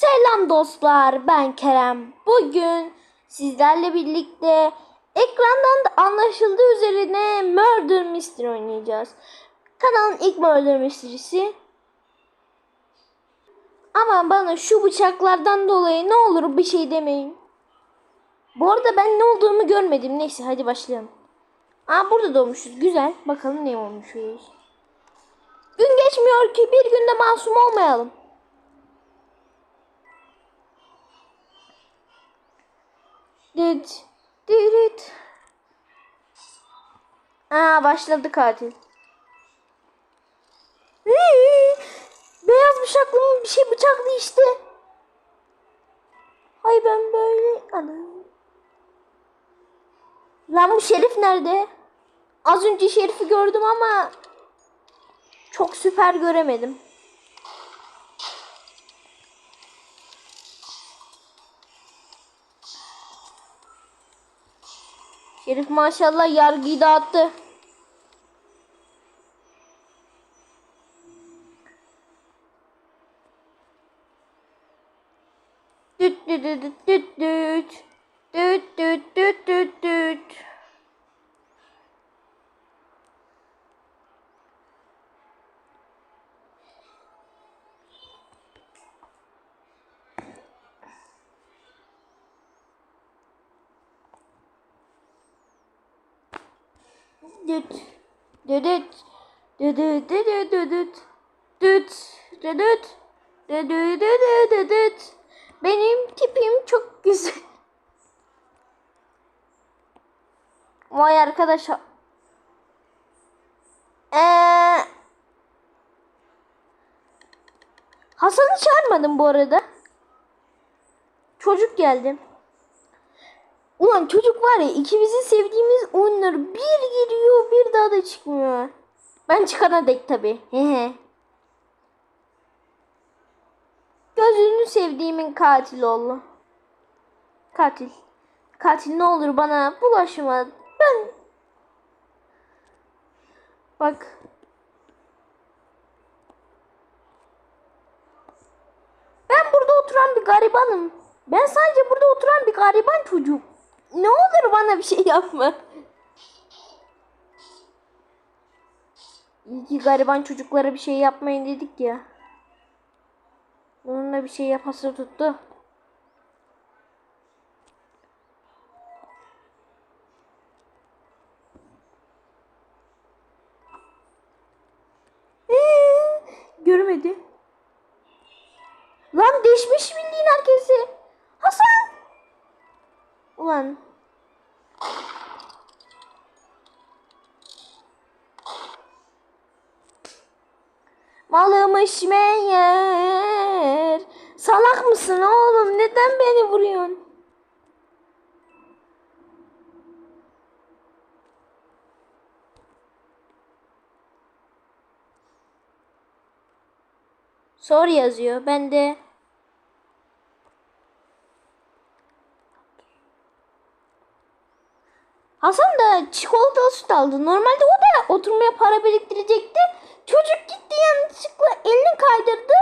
Selam dostlar, ben Kerem. Bugün sizlerle birlikte ekrandan da anlaşıldığı üzerine Murder Mystery oynayacağız. Kanalın ilk Murder Mystery'si. Ama bana şu bıçaklardan dolayı ne olur bir şey demeyin. Bu arada ben ne olduğumu görmedim. Neyse hadi başlayalım. Aa burada doğmuşuz. Güzel. Bakalım ne olmuşuz. Gün geçmiyor ki bir günde masum olmayalım. Dit. Dit. Aa başladı katil. Beyaz bıçaklının bir şey bıçaklı işte. Hay ben böyle anam. Lan bu şerif nerede? Az önce şerifi gördüm ama çok süper göremedim. Şerif maşallah yargıyı dağıttı. Düt düt düt düt düt düt. Düt düt düt düt düt. Düt. Düdüt. Düdüt. Düt. Düdüt. Düdüt düdüt düdüt. Benim tipim çok güzel. Vay arkadaş. Eee Hasan'ı çağırmadım bu arada. Çocuk geldi. Ulan çocuk var ya ikimizin sevdiğimiz oyunları bir giriyor bir daha da çıkmıyor. Ben çıkana dek tabi. Gözünü sevdiğimin katili oldu. Katil. Katil ne olur bana bulaşma. Ben. Bak. Ben burada oturan bir garibanım. Ben sadece burada oturan bir gariban çocuk. Ne olur bana bir şey yapma. İyi gariban çocuklara bir şey yapmayın dedik ya. Bunun da bir şey yapası tuttu. Ee, görmedi. Lan deşmiş bildiğin herkesi. Hasan. Ulan. Malıymış meğer. Salak mısın oğlum? Neden beni vuruyorsun? Sor yazıyor. Ben de Hasan da çikolatalı süt aldı. Normalde o da oturmaya para biriktirecekti. Çocuk gitti yanlışlıkla elini kaydırdı.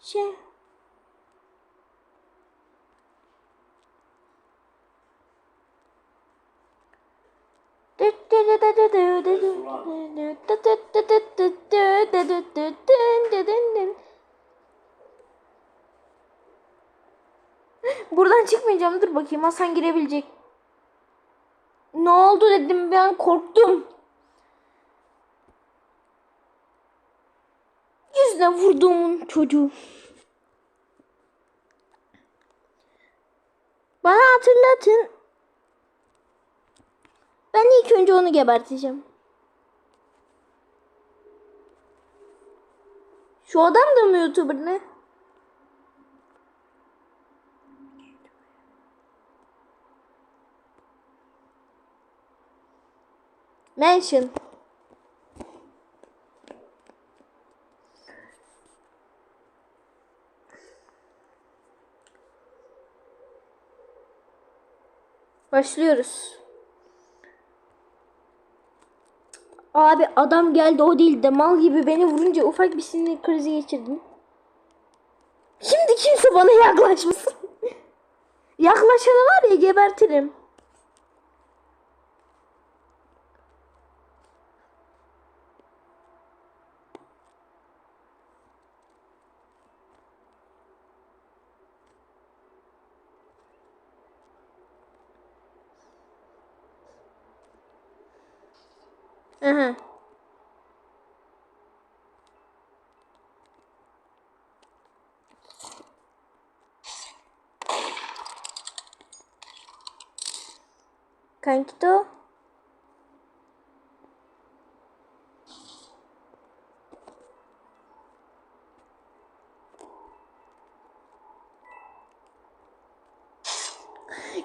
Şey. Buradan çıkmayacağım. Dur bakayım Hasan girebilecek. Ne oldu dedim ben korktum. Yüzüne vurduğumun çocuğu. Bana hatırlatın. Ben ilk önce onu geberteceğim. Şu adam da mı YouTuber ne? Mansion. Başlıyoruz. Abi adam geldi o değil de mal gibi beni vurunca ufak bir sinir krizi geçirdim. Şimdi kimse bana yaklaşmasın. Yaklaşanı var ya gebertirim. Aha. Kankito.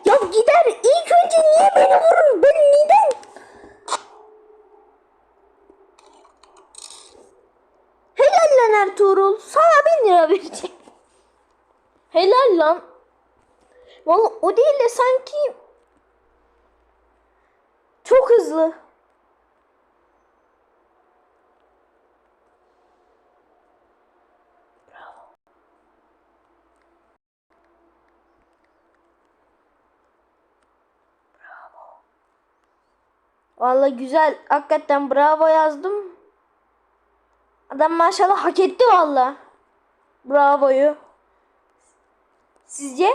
Ya gider ilk önce niye beni vurur? Ben neden? Helal lan Ertuğrul. Sana bin lira vereceğim. Helal lan. Vallahi o değil de sanki çok hızlı. Vallahi güzel. Hakikaten bravo yazdım. Adam maşallah hak etti valla. Bravoyu. Sizce?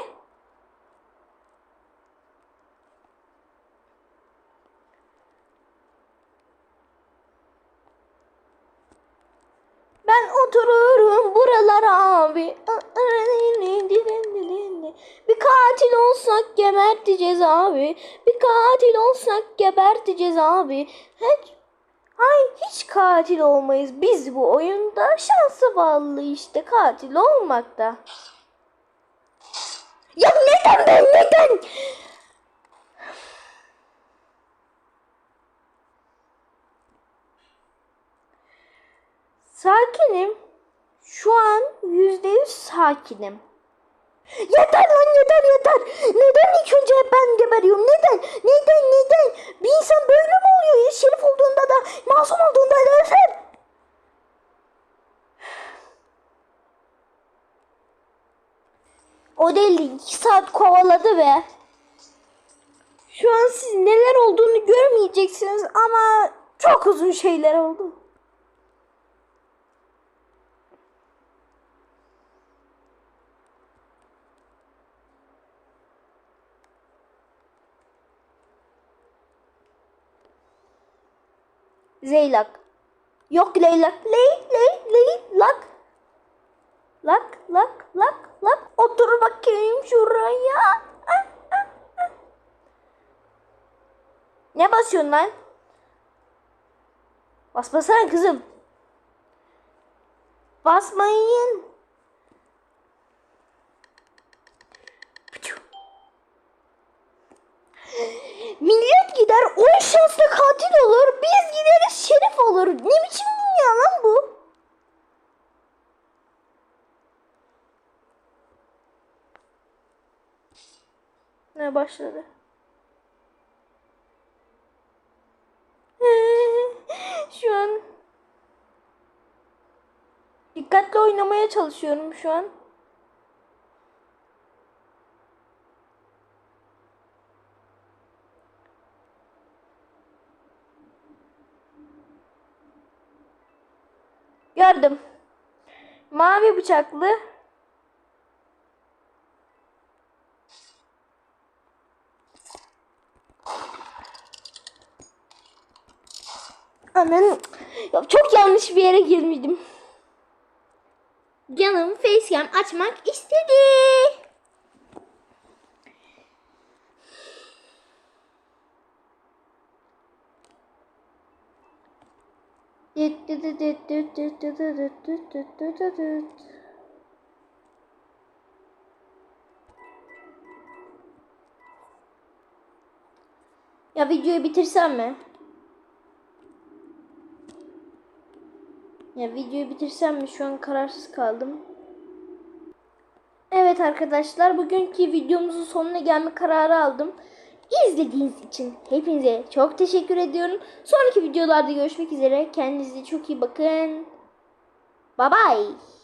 Ben otururum buralara abi. Bir katil olsak geberteceğiz abi. Bir katil olsak geberteceğiz abi. Hiç, ay hiç katil olmayız biz bu oyunda. Şansa bağlı işte katil olmakta. Ya neden ben neden? Sakinim. Şu an yüzde yüz sakinim. Yeter lan yeter yeter. Neden ilk önce hep ben geberiyorum? Neden? Neden? Neden? Bir insan böyle mi oluyor? Ya şerif olduğunda da masum olduğunda da yeter. O değil iki saat kovaladı ve şu an siz neler olduğunu görmeyeceksiniz ama çok uzun şeyler oldu. Zeylak. Yok leylak. Ley ley ley lak. Lak lak lak lak. Otur bakayım şuraya. Ah, ah, ah. Ne basıyorsun lan? Basmasana kızım. Basmayın. Millet gider 10 şansla katil olur. Biz gideriz şerif olur. Ne biçim dünya lan bu? Ne başladı? şu an dikkatli oynamaya çalışıyorum şu an. Gördüm. Mavi bıçaklı. Aman ya çok yanlış bir yere girmiştim. Canım facecam açmak istedi. Ya videoyu bitirsem mi? Ya videoyu bitirsem mi? Şu an kararsız kaldım. Evet arkadaşlar bugünkü videomuzun sonuna gelme kararı aldım. İzlediğiniz için hepinize çok teşekkür ediyorum. Sonraki videolarda görüşmek üzere. Kendinize çok iyi bakın. Bye bye.